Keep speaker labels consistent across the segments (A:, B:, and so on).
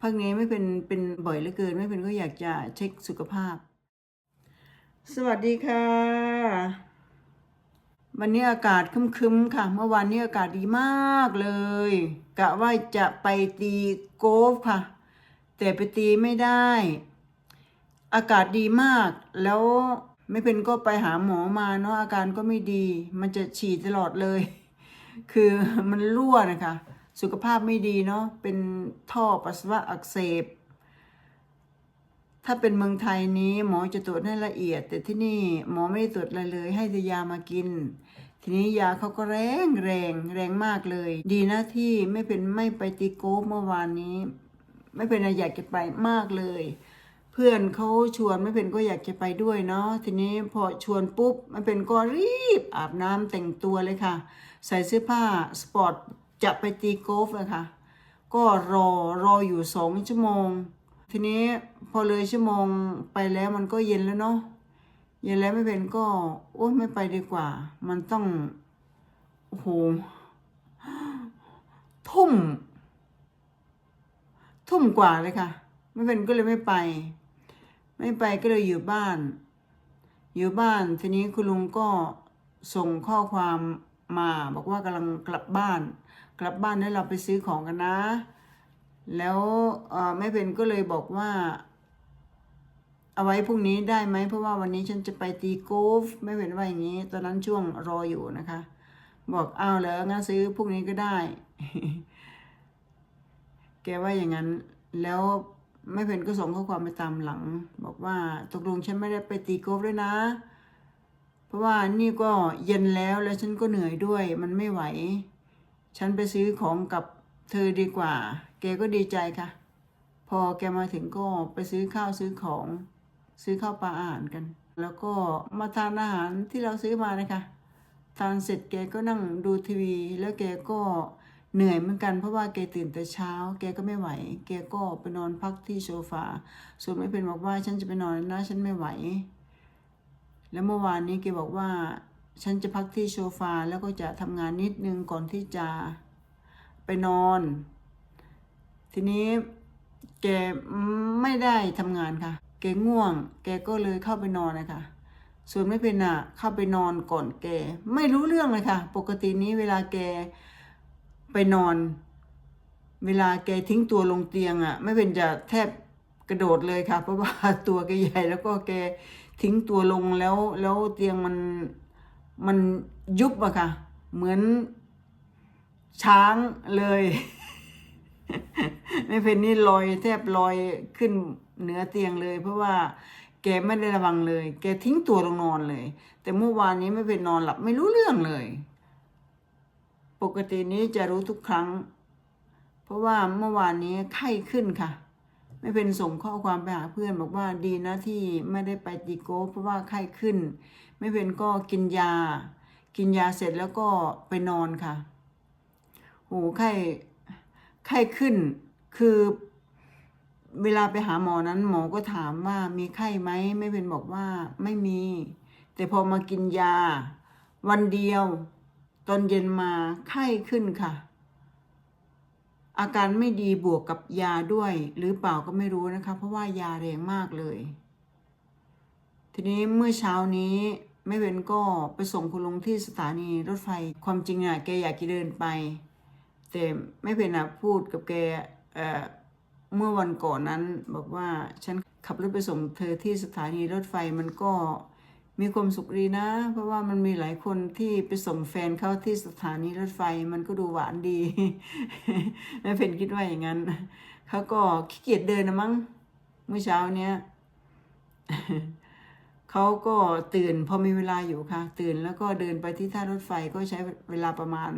A: พักนี้ไม่เป็นเป็นบ่อยเหลือเกิน ไม่เป็นก็อยากจะเช็คสุขภาพ สวัสดีค่ะ วันนี้อากาศคึ้มๆค่ะ เมื่อวานนี้อากาศดีมากเลยกะว่าจะไปตีโกอล์ฟค่ะ แต่ไปตีไม่ได้ อากาศดีมาก แล้วไม่เป็นก็ไปหาหมอมาเนาะอาการก็ไม่ดี มันจะฉี่ตลอดเลย คือมันรั่วนะคะ สุขภาพไม่ดีเนาะเป็นท่อปัสสาวะอักเสบ ถ้าเป็นเมืองไทยนี้หมอจะตรวจให้ละเอียด แต่ที่นี่หมอไม่ได้ตรวจอะไรเลย ให้ยามากิน ทีนี้ยาเขาก็แรงแรงแรงมากเลย ดีนะที่ไม่เป็นไม่ไปตีโกฟเมื่อวานนี้ ไม่เป็นอะไรอยากจะไปมากเลยเพื่อนเขาชวนไม่เป็นก็อยากจะไปด้วยเนาะทีนี้พอชวนปุ๊บไม่เป็นก็รีบอาบน้ำแต่งตัวเลยค่ะ ใส่เสื้อผ้าสปอร์ต จะไปตีโกฟเลยค่ะก็รอรออยู่สองชั่วโมง ทีนี้พอเลยชั่วโมงไปแล้วมันก็เย็นแล้วเนาะเย็นแล้วไม่เป็นก็โอ้ไม่ไปดีกว่า มันต้องโอ้โหทุ่ม ทุ่มกว่าเลยค่ะ ไม่เป็นก็เลยไม่ไป ไม่ไปก็เลยอยู่บ้าน อยู่บ้านทีนี้คุณลุงก็ส่งข้อความมาบอกว่ากำลังกลับบ้าน กลับบ้านแล้วเราไปซื้อของกันนะ แล้วแม่เพนก็เลยบอกว่า เอาไว้พรุ่งนี้ได้ไหมเพราะว่าวันนี้ฉันจะไปตีกอล์ฟไม่เป็นว่าอย่างนี้ ตอนนั้นช่วงรออยู่นะคะ บอกเอาวแล้วงั้นซื้อพรุ่งนี้ก็ได้ แกว่าอย่างนั้น แล้วแม่เพนก็ส่งข้อความไปตามหลัง บอกว่าตกลงฉันไม่ได้ไปตีกอล์ฟด้วยนะเพราะว่านี่ก็เย็นแล้วแล้วฉันก็เหนื่อยด้วยมันไม่ไหว ฉันไปซื้อของกับเธอดีกว่า แกก็ดีใจค่ะ พอแกมาถึงก็ไปซื้อข้าวซื้อของ ซื้อข้าวปลาอาหารกัน แล้วก็มาทานอาหารที่เราซื้อมานะคะ ทานเสร็จแกก็นั่งดูทีวี แล้วแกก็เหนื่อยเหมือนกันเพราะว่าแกตื่นแต่เช้า แกก็ไม่ไหว แกก็ไปนอนพักที่โซฟา ส่วนไม่เป็นบอกว่าฉันจะไปนอนนะฉันไม่ไหว แล้วเมื่อวานนี้แกบอกว่า ฉันจะพักที่โซฟาแล้วก็จะทำงานนิดนึงก่อนที่จะไปนอน ทีนี้แกไม่ได้ทำงานค่ะ แกง่วง แกก็เลยเข้าไปนอนนะคะส่วนไม่เป็นอะเข้าไปนอนก่อนแก ไม่รู้เรื่องเลยค่ะ ปกตินี้เวลาแกไปนอน เวลาแกทิ้งตัวลงเตียงอะ ไม่เป็นจะแทบกระโดดเลยค่ะ เพราะว่าตัวแกใหญ่แล้วก็แกทิ้งตัวลงแล้วแล้วเตียงมัน มันยุบอะค่ะ เหมือนช้างเลยไม่เป็นนี่ลอยแทบลอยขึ้นเหนือเตียงเลย เพราะว่าแกไม่ได้ระวังเลย แกทิ้งตัวลงนอนเลย แต่เมื่อวานนี้ไม่เป็นนอนหลับไม่รู้เรื่องเลย ปกตินี้จะรู้ทุกครั้ง เพราะว่าเมื่อวานนี้ไข้ขึ้นค่ะ ไม่เป็นส่งข้อความไปหาเพื่อนบอกว่าดีนะที่ไม่ได้ไปตีโก้เพราะว่าไข้ขึ้น ไม่เป็นก็กินยา กินยาเสร็จแล้วก็ไปนอนค่ะโอ้ไข้ไข้ขึ้นคือเวลาไปหาหมอนั้นหมอก็ถามว่ามีไข้ไหมไม่เป็นบอกว่าไม่มี แต่พอมากินยา วันเดียว ตอนเย็นมาไข้ขึ้นค่ะ อาการไม่ดีบวกกับยาด้วย หรือเปล่าก็ไม่รู้นะคะ เพราะว่ายาแรงมากเลย ทีนี้เมื่อเช้านี้ ไม่เป็นก็ไปส่งคุณลุงที่สถานีรถไฟ ความจริงอะแกอยากจะเดินไป แต่ไม่เป็นอะพูดกับแกเเมื่อวันก่อนนั้นบอกว่าฉันขับรถไปส่งเธอที่สถานีรถไฟมันก็มีความสุขดีนะ เพราะว่ามันมีหลายคนที่ไปส่งแฟนเข้าที่สถานีรถไฟมันก็ดูหวานดีแม่เพนคิดว่าอย่างนั้นเขาก็ขี้เกียจเดินนะมั้งเมื่อเช้าเนี้ย เขาก็ตื่นพอมีเวลาอยู่ค่ะ ตื่นแล้วก็เดินไปที่ท่ารถไฟก็ใช้เวลาประมาณ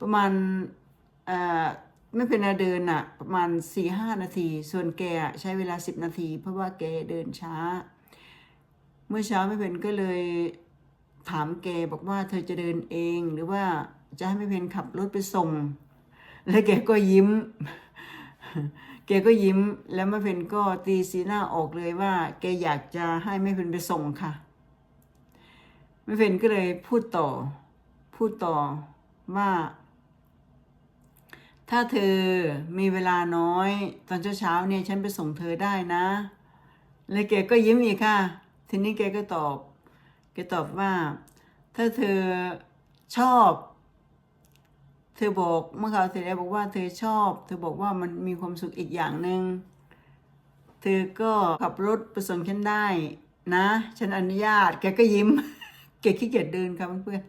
A: ประมาณเอ่อไม่เป็นอาเดินอะประมาณสี่ห้านาที ส่วนแกใช้เวลาสิบนาที เพราะว่าแกเดินช้า เมื่อเช้าไม่เป็นก็เลยถามแกบอกว่าเธอจะเดินเองหรือว่าจะให้ไม่เป็นขับรถไปส่ง แล้วแกก็ยิ้ม แกก็ยิ้มแล้วไม่เป็นก็ตีสีหน้าออกเลยว่า แกอยากจะให้ไม่เป็นไปส่งค่ะไม่เป็นก็เลยพูดต่อ พูดต่อว่า ถ้าเธอมีเวลาน้อย ตอนเช้าๆเนี่ยฉันไปส่งเธอได้นะ แล้วแกก็ยิ้มอีกค่ะ ทีนี้แกก็ตอบ แกตอบว่า ถ้าเธอชอบ เธอบอกเมื่อคราวที่แล้บอกว่าเธอชอบ เธอบอกว่ามันมีความสุขอีกอย่างหนึ่งเธอก็ขับรถไปส่งฉันได้นะ ฉันอนุญาต แกก็ยิ้ม แกขี้เกียจเดินครับเพื่อน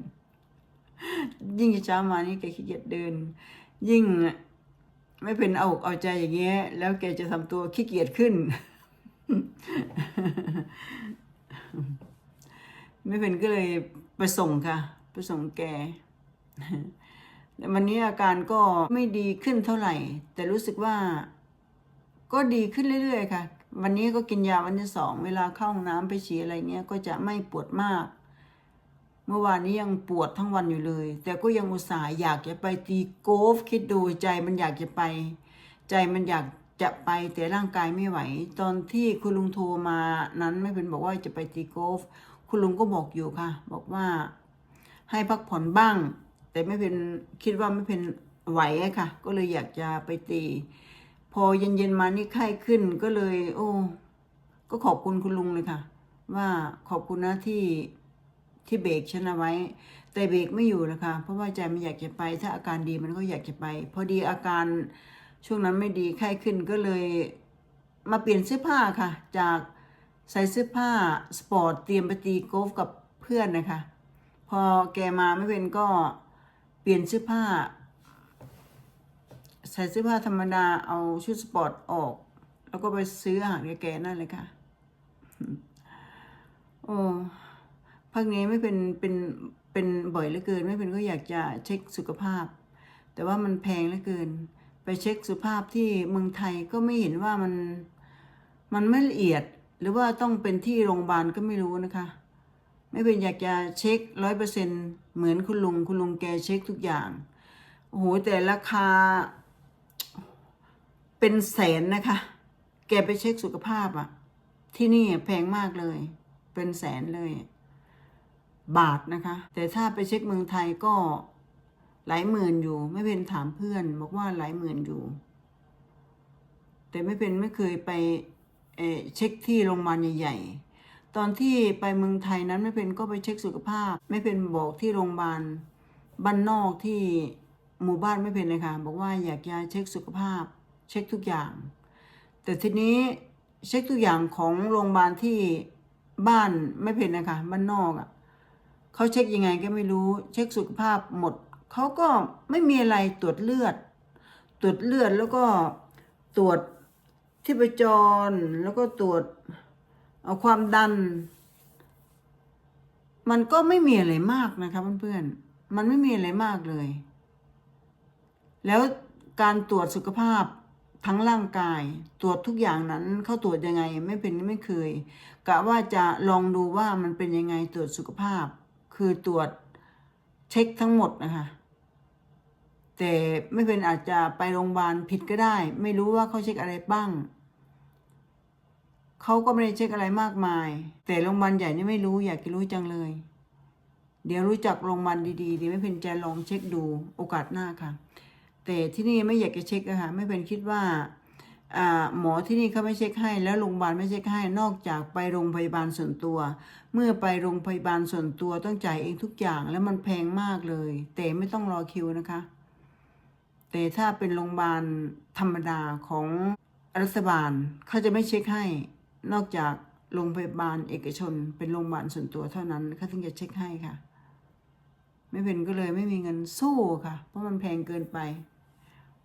A: ยิ่งเช้ามานี่แกขี้เกียจเดิน ยิ่งไม่เป็นเอาอกเอาใจอย่างเงี้ย แล้วแกจะทำตัวขี้เกียจขึ้น ไม่เป็นก็เลยไปส่งค่ะ ไปส่งแก วันนี้อาการก็ไม่ดีขึ้นเท่าไหร่ แต่รู้สึกว่าก็ดีขึ้นเรื่อย ๆ ค่ะ วันนี้ก็กินยาวันที่สองเวลาเข้าห้องน้ำไปฉี่อะไรเงี้ยก็จะไม่ปวดมาก เมื่อวานนี้ยังปวดทั้งวันอยู่เลย แต่ก็ยังอุตส่าห์อยากจะไปตีโกอล์ฟคิดดูใจมันอยากจะไป ใจมันอยากจะไปแต่ร่างกายไม่ไหว ตอนที่คุณลุงโทรมานั้นไม่เป็นบอกว่าจะไปตีโกอล์ฟคุณลุงก็บอกอยู่ค่ะ บอกว่าให้พักผ่อนบ้าง แต่ไม่เป็นคิดว่าไม่เป็นไหวอะค่ะ ก็เลยอยากจะไปตี พอเย็นๆมานี่ไข้ขึ้นก็เลย โอ้ ก็ขอบคุณคุณลุงเลยค่ะ ว่าขอบคุณนะที่ที่เบรกฉันเอาไว้ แต่เบรกไม่อยู่นะคะ เพราะว่าใจมันอยากจะไป ถ้าอาการดีมันก็อยากจะไป พอดีอาการช่วงนั้นไม่ดีไข้ขึ้นก็เลยมาเปลี่ยนเสื้อผ้าค่ะ จากใส่เสื้อผ้าสปอร์ตเตรียมไปตีโกอล์ฟกับเพื่อนนะคะ พอแกมาไม่เป็นก็ ปลี่ยนเสื้อผ้า ใส่เสื้อผ้าธรรมดาเอาชุดสปอร์ตออก แล้วก็ไปซื้ออาหารแกๆนั่นเลยค่ะโอ้พักนี้ไม่เป็นเป็นเป็นบ่อยเหลือเกิน ไม่เป็นก็อยากจะเช็คสุขภาพ แต่ว่ามันแพงเหลือเกิน ไปเช็คสุขภาพที่เมืองไทยก็ไม่เห็นว่ามันมันไม่ละเอียด หรือว่าต้องเป็นที่โรงพยาบาลก็ไม่รู้นะคะ ไม่เป็นอยากจะเช็คร้อยเปอร์เซ็นเหมือนคุณลุงคุณลุงแกเช็คทุกอย่างโอ้โหแต่ราคาเป็นแสนนะคะ แกไปเช็คสุขภาพอะที่นี่แพงมากเลย เป็นแสนเลย บาทนะคะ แต่ถ้าไปเช็คเมืองไทยก็หลายหมื่นอยู่ ไม่เป็นถามเพื่อน บอกว่าหลายหมื่นอยู่ แต่ไม่เป็นไม่เคยไปเเช็คที่โรงพยาบาลใหญ่ๆ ตอนที่ไปเมืองไทยนั้นไม่เป็นก็ไปเช็คสุขภาพ ไม่เป็นบอกที่โรงพยาบาลบ้านนอกที่หมู่บ้านไม่เป็นเลยค่ะบอกว่าอยากจะเช็คสุขภาพ เช็คทุกอย่าง แต่ทีนี้เช็คทุกอย่างของโรงพยาบาลที่บ้านไม่เป็นนะคะบ้านนอกอะ่ะเขาเช็คยังไงก็ไม่รู้ เช็คสุขภาพหมดเขาก็ไม่มีอะไรตรวจเลือด ตรวจเลือดแล้วก็ตรวจที่ประจรแล้วก็ตรวจ เอาความดัน มันก็ไม่มีอะไรมากนะคะเพื่อนๆ มันไม่มีอะไรมากเลย แล้วการตรวจสุขภาพทั้งร่างกาย ตรวจทุกอย่างนั้นเขาตรวจยังไงไม่เป็นไม่เคยกะว่าจะลองดูว่ามันเป็นยังไงตรวจสุขภาพ คือตรวจเช็คทั้งหมดนะคะแต่ไม่เป็นอาจจะไปโรงพยาบาลผิดก็ได้ ไม่รู้ว่าเขาเช็คอะไรบ้าง เขาก็ไม่ได้เช็คอะไรมากมาย แต่โรงพยาบาลใหญ่นี่ไม่รู้อยากจะรู้จังเลย เดี๋ยวรู้จักโรงพยาบาลดีๆเดี๋ยวไม่เป็นใจลองเช็คดูโอกาสหน้าค่ะ แต่ที่นี่ไม่อยากจะเช็คอะค่ะไม่เป็นคิดว่าอ่าหมอที่นี่เขาไม่เช็คให้แล้วโรงพยาบาลไม่เช็คให้นอกจากไปโรงพยาบาลส่วนตัว เมื่อไปโรงพยาบาลส่วนตัวต้องจ่ายเองทุกอย่างแล้วมันแพงมากเลย แต่ไม่ต้องรอคิวนะคะ แต่ถ้าเป็นโรงพยาบาลธรรมดาของรัฐบาลเขาจะไม่เช็คให้ นอกจากโรงพยาบาลเอกชน เป็นโรงพยาบาลส่วนตัวเท่านั้นเขาถึงจะเช็คให้ค่ะ ไม่เป็นก็เลยไม่มีเงินสู้ค่ะ เพราะมันแพงเกินไป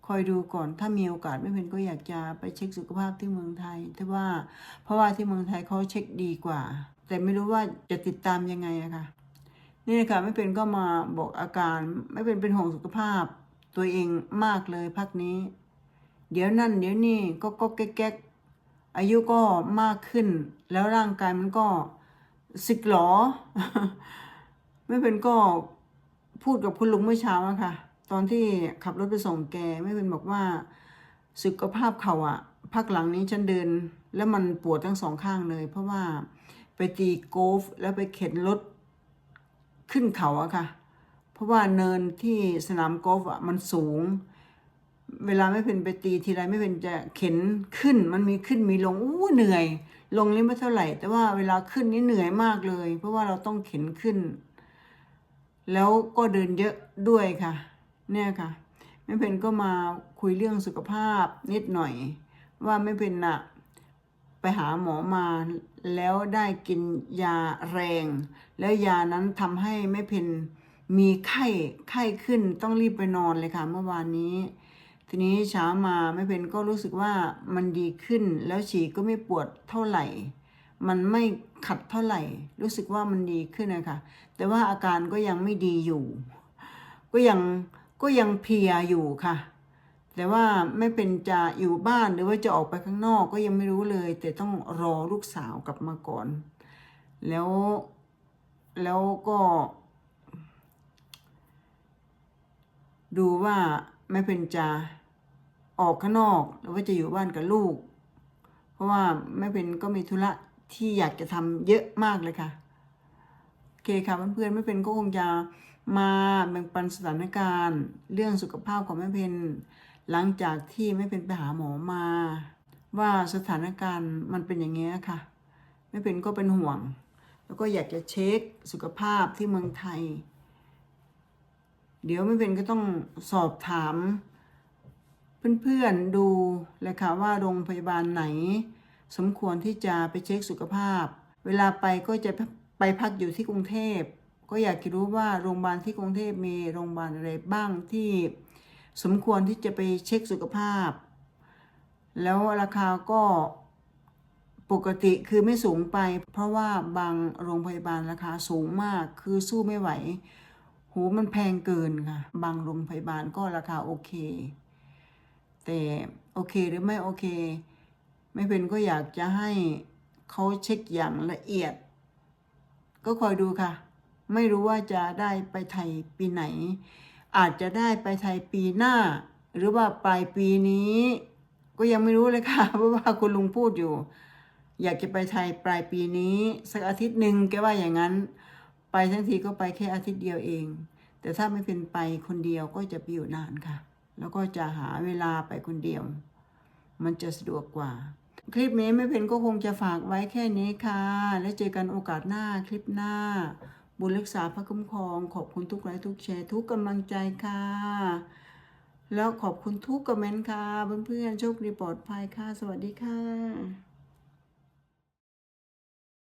A: คอยดูก่อนถ้ามีโอกาสไม่เป็นก็อยากจะไปเช็คสุขภาพที่เมืองไทยแต่ว่าเพราะว่าที่เมืองไทยเขาเช็คดีกว่า แต่ไม่รู้ว่าจะติดตามยังไงอะค่ะนี่นะคะไม่เป็นก็มาบอกอาการไม่เป็นเป็นห่วงสุขภาพ ตัวเองมากเลยพักนี้ เดี๋ยวนั่น เดี๋ยวนี่ก็ก็แก๊กๆ อายุก็มากขึ้น แล้วร่างกายมันก็สึกหรอ ไม่เป็นก็พูดกับคุณลุงเมื่อเช้าอะค่ะ ตอนที่ขับรถไปส่งแกไม่เป็นบอกว่า สุขภาพเขาอะพักหลังนี้ฉันเดิน แล้วมันปวดทั้งสองข้างเลย เพราะว่าไปตีโกอล์ฟแล้วไปเข็นรถขึ้นเขาอะค่ะ เพราะว่าเนินที่สนามกอล์ฟอะมันสูง เวลาไม่เป็นไปตีทีไรไม่เป็นจะเข็นขึ้น มันมีขึ้นมีลงอู้เหนื่อย ลงนี่ไม่เท่าไหร่ แต่ว่าเวลาขึ้นนี่เหนื่อยมากเลย เพราะว่าเราต้องเข็นขึ้น แล้วก็เดินเยอะด้วยค่ะ เนี่ยค่ะแม่เพนก็มาคุยเรื่องสุขภาพนิดหน่อย ว่าแม่เพนน่ะไปหาหมอมาแล้วได้กินยาแรง แล้วยานั้นทำให้แม่เพนมีไข้ไข้ขึ้นต้องรีบไปนอนเลยค่ะ เมื่อวานนี้ ทีนี้เช้ามาแม่เพนก็รู้สึกว่ามันดีขึ้น แล้วฉี่ก็ไม่ปวดเท่าไหร่ มันไม่ขัดเท่าไหร่ รู้สึกว่ามันดีขึ้นนะคะแต่ว่าอาการก็ยังไม่ดีอยู่ ก็ยังก็ยังเพียอยู่ค่ะ แต่ว่าไม่เป็นจะอยู่บ้านหรือว่าจะออกไปข้างนอกก็ยังไม่รู้เลย แต่ต้องรอลูกสาวกลับมาก่อน แล้วแล้วก็ ดูว่า ไม่เป็นจะออกข้างนอกหรือว่าจะอยู่บ้านกับลูก เพราะว่าแม่เป็นก็มีธุระที่อยากจะทำเยอะมากเลยค่ะโอเคค่ะเพื่อนๆไม่เป็นก็คงจะมาแบ่งปันสถานการณ์ เรื่องสุขภาพของแม่เพนหลังจากที่แม่เพนไปหาหมอมา ว่าสถานการณ์มันเป็นอย่างเงี้ยค่ะแม่เพนก็เป็นห่วง แล้วก็อยากจะเช็คสุขภาพที่เมืองไทย เดี๋ยวแม่เพนก็ต้องสอบถาม เพื่อนๆดูเลยค่ะว่าโรงพยาบาลไหน สมควรที่จะไปเช็คสุขภาพ เวลาไปก็จะไปพักอยู่ที่กรุงเทพ ก็อยากจะรู้ว่าโรงพยาบาลที่กรุงเทพมีโรงพยาบาลอะไรบ้างที่สมควรที่จะไปเช็คสุขภาพ แล้วราคาก็ปกติคือไม่สูงไป เพราะว่าบางโรงพยาบาลราคาสูงมากคือสู้ไม่ไหว หูมันแพงเกินค่ะ บางโรงพยาบาลก็ราคาโอเค แต่โอเคหรือไม่โอเค ไม่เป็นก็อยากจะให้เขาเช็คอย่างละเอียด ก็คอยดูค่ะ ไม่รู้ว่าจะได้ไปไทยปีไหน อาจจะได้ไปไทยปีหน้า หรือว่าปลายปีนี้ ก็ยังไม่รู้เลยค่ะ เพราะว่าคุณลุงพูดอยู่ อยากจะไปไทยปลายปีนี้ สักอาทิตย์หนึ่งแกว่าอย่างนั้น ไปทั้งทีก็ไปแค่อาทิตย์เดียวเอง แต่ถ้าไม่เป็นไปคนเดียวก็จะไปอยู่นานค่ะ แล้วก็จะหาเวลาไปคนเดียว มันจะสะดวกกว่า คลิปนี้ไม่เพนก็คงจะฝากไว้แค่นี้ค่ะ แล้วเจอกันโอกาสหน้าคลิปหน้า บุญรักษาพระคุ้มครอง ขอบคุณทุกไลค์ทุกแชร์ทุกกำลังใจค่ะ แล้วขอบคุณทุกคอมเมนต์ค่ะเพื่อนๆโชคดีปลอดภัยค่ะ สวัสดีค่ะ